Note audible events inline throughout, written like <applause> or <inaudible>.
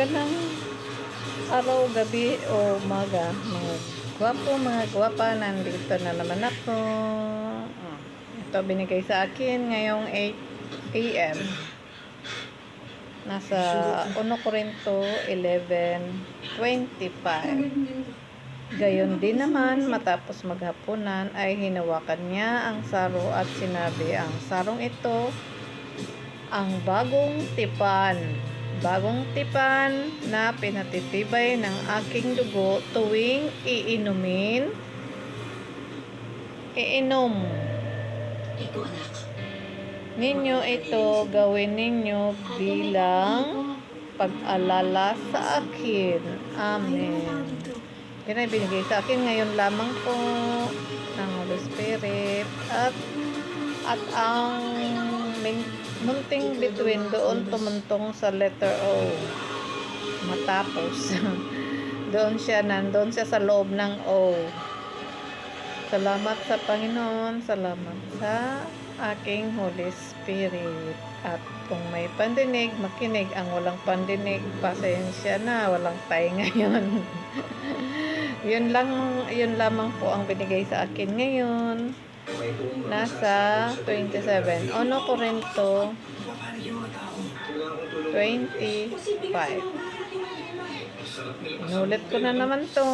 Magandang araw, gabi o umaga. Mga gwapo, mga gwapa, nandito na naman ako. Ito binigay sa akin ngayong 8 a.m. Nasa 1 Corinto 11.25 Gayon din naman, matapos maghapunan ay hinawakan niya ang saro at sinabi, ang sarong ito ang bagong tipan. Bagong tipan na pinatitibay ng aking dugo tuwing iinumin. Iinom Ito anak. ninyo ito, gawin ninyo bilang pag-alala sa akin. Amen. Yan ay binigay sa akin ngayon lamang po ng Holy Spirit at at ang munting between doon tumuntong sa letter O. Matapos. <laughs> Doon siya nandun siya sa loob ng O. Salamat sa Panginoon. Salamat sa aking Holy Spirit. At kung may pandinig makinig. Ang walang pandinig pasensya na. Walang tayo ngayon <laughs> yun lang yun lamang po ang binigay sa akin ngayon nasa 27 Ono Corinto 25 Inulit ko na naman to.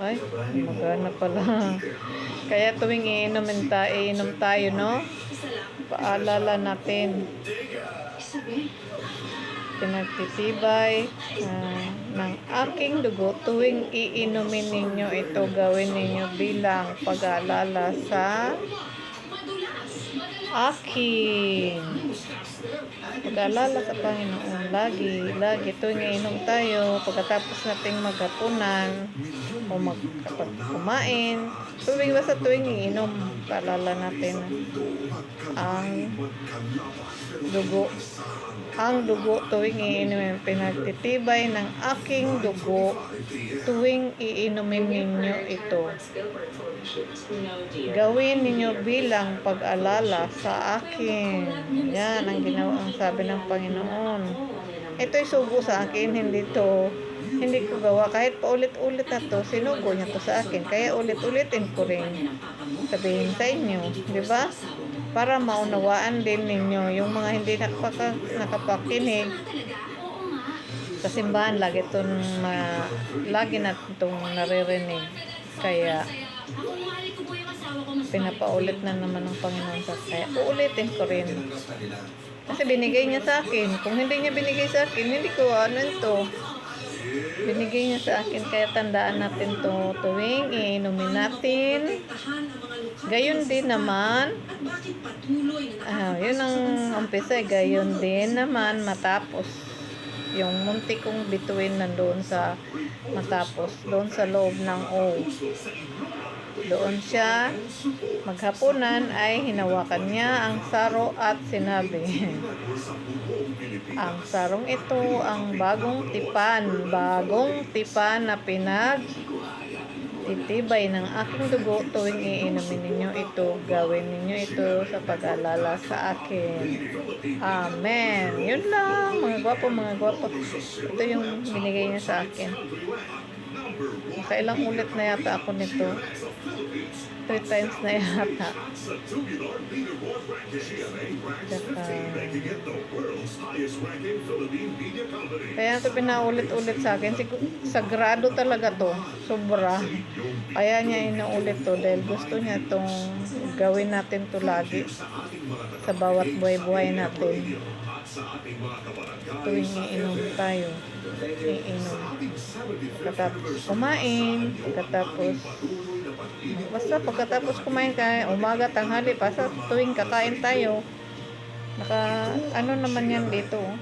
Ay magana pala. Kaya tuwing iinumin tayo, iinom tayo no? Paalala natin pinagtitibay ah, ng aking dugo tuwing iinumin ninyo ito gawin ninyo bilang pag-aalala sa akin. Pag-aalala sa Panginoon lagi, lagi tuwing iinom tayo pagkatapos nating maghapunan o mag, kumain tuwing basta tuwing iinom paalala natin ang dugo ang dugo tuwing iinumin. Pinagtitibay ng aking dugo tuwing iinumin ninyo ito. Gawin ninyo bilang pag-alala sa akin. Yan ang ginawa ang sabi ng Panginoon. Ito'y sugo sa akin, hindi to hindi ko gawa kahit paulit-ulit na to, sinugo niya to sa akin. Kaya ulit-ulitin ko rin sabihin sa inyo, di ba? Para maunawaan din ninyo yung mga hindi nakapaka, nakapakinig sa simbahan lagi itong ma, lagi na itong naririnig. Kaya pinapaulit na naman ng Panginoon sa kaya uulitin ko rin. Kasi binigay niya sa akin. Kung hindi niya binigay sa akin, hindi ko ano ito. Binigay niya sa akin kaya tandaan natin to tuwing iinumin natin. Gayon din naman, ah, yun ang umpisa, eh. gayon din naman matapos yung munti kong bituin nandoon sa matapos, doon sa loob ng O. Doon siya maghapunan ay hinawakan niya ang saro at sinabi, ang sarong ito ang bagong tipan, bagong tipan na pinag titibay ng aking dugo tuwing iinumin ninyo ito, gawin ninyo ito sa pag-alala sa akin. Amen. Yun lang, mga gwapo, mga gwapo. Ito yung binigay niya sa akin. Nakailang ulit na yata ako nito. Three times na yata. Kaya ito pinaulit-ulit sa akin. Sagrado talaga to. Sobra. Kaya niya inuulit to dahil gusto niya itong gawin natin to lagi sa bawat buhay-buhay natin. Tuwing iinom tayo. Iinom. Pagkatapos kumain, pagkatapos basta pagkatapos kumain ka, umaga, tanghali, basta tuwing kakain tayo, naka, ano naman yan dito, oh.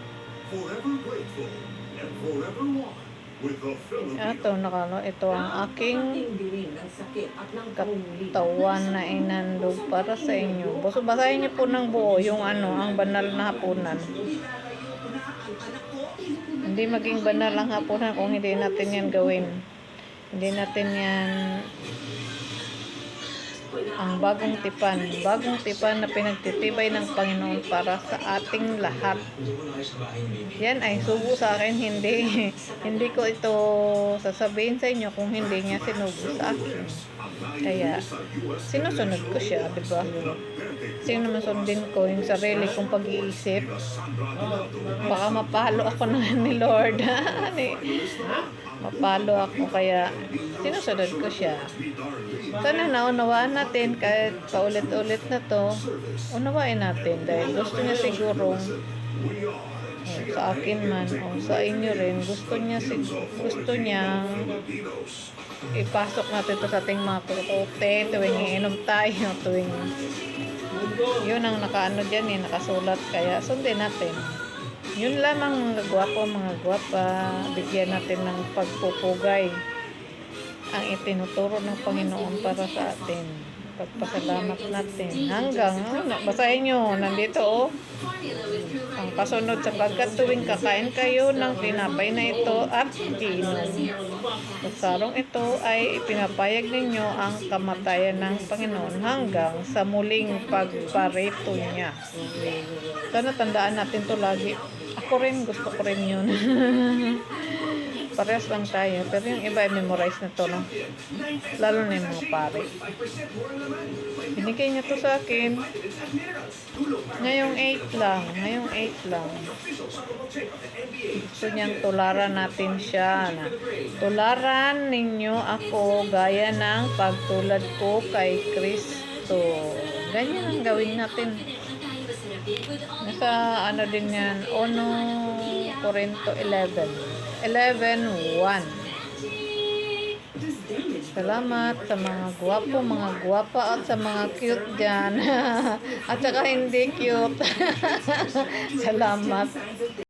Ito, nakano, ito ang aking katawan na inandog para sa inyo. Basta basahin niyo po ng buo yung ano, ang banal na hapunan. Hindi maging banal ang hapunan kung hindi natin yan gawin. Hindi natin yan ang bagong tipan. Bagong tipan na pinagtitibay ng Panginoon para sa ating lahat. Yan ay subo sa akin, hindi <laughs> hindi ko ito sasabihin sa inyo kung hindi niya sinubo sa akin. Kaya, sinusunod ko siya, di ba? Sino naman sundin ko yung sarili kong pag-iisip? Baka mapalo ako ng <laughs> ni Lord. <laughs> Mapalo ako, kaya sinusunod ko siya. Sana naunawaan natin kahit paulit-ulit na to, unawain natin dahil gusto niya siguro oh, sa akin man o sa inyo rin gusto niya sig- gusto niya ipasok natin to sa ating mga kutote tuwing iinom tayo tuwing yun ang nakaano dyan eh nakasulat. Kaya sundin natin yun lamang mga gwapo mga gwapa bigyan natin ng pagpupugay ang itinuturo ng Panginoon para sa atin. Pagpasalamat natin. Hanggang, ano, basahin nyo, nandito oh. Ang kasunod sapagkat tuwing kakain kayo ng tinapay na ito at iinom. Sa sarong ito ay ipinapayag ninyo ang kamatayan ng Panginoon hanggang sa muling pagparito niya. Sana tandaan natin to lagi. Ako rin, gusto ko rin yun. <laughs> Parehas lang tayo. Pero yung iba ay memorize na to, no? Lalo na yung mga pare. Binigay niya to sa akin. Ngayong 8 lang. Ngayong 8 lang. Gusto niyang tularan natin siya. Na, tularan ninyo ako gaya ng pagtulad ko kay Kristo. Ganyan ang gawin natin. Nasa ano din yan, 1 Corinto 11. 11.1 Salamat sa mga gwapo, mga gwapa at sa mga cute dyan. <laughs> at saka hindi cute. <laughs> Salamat.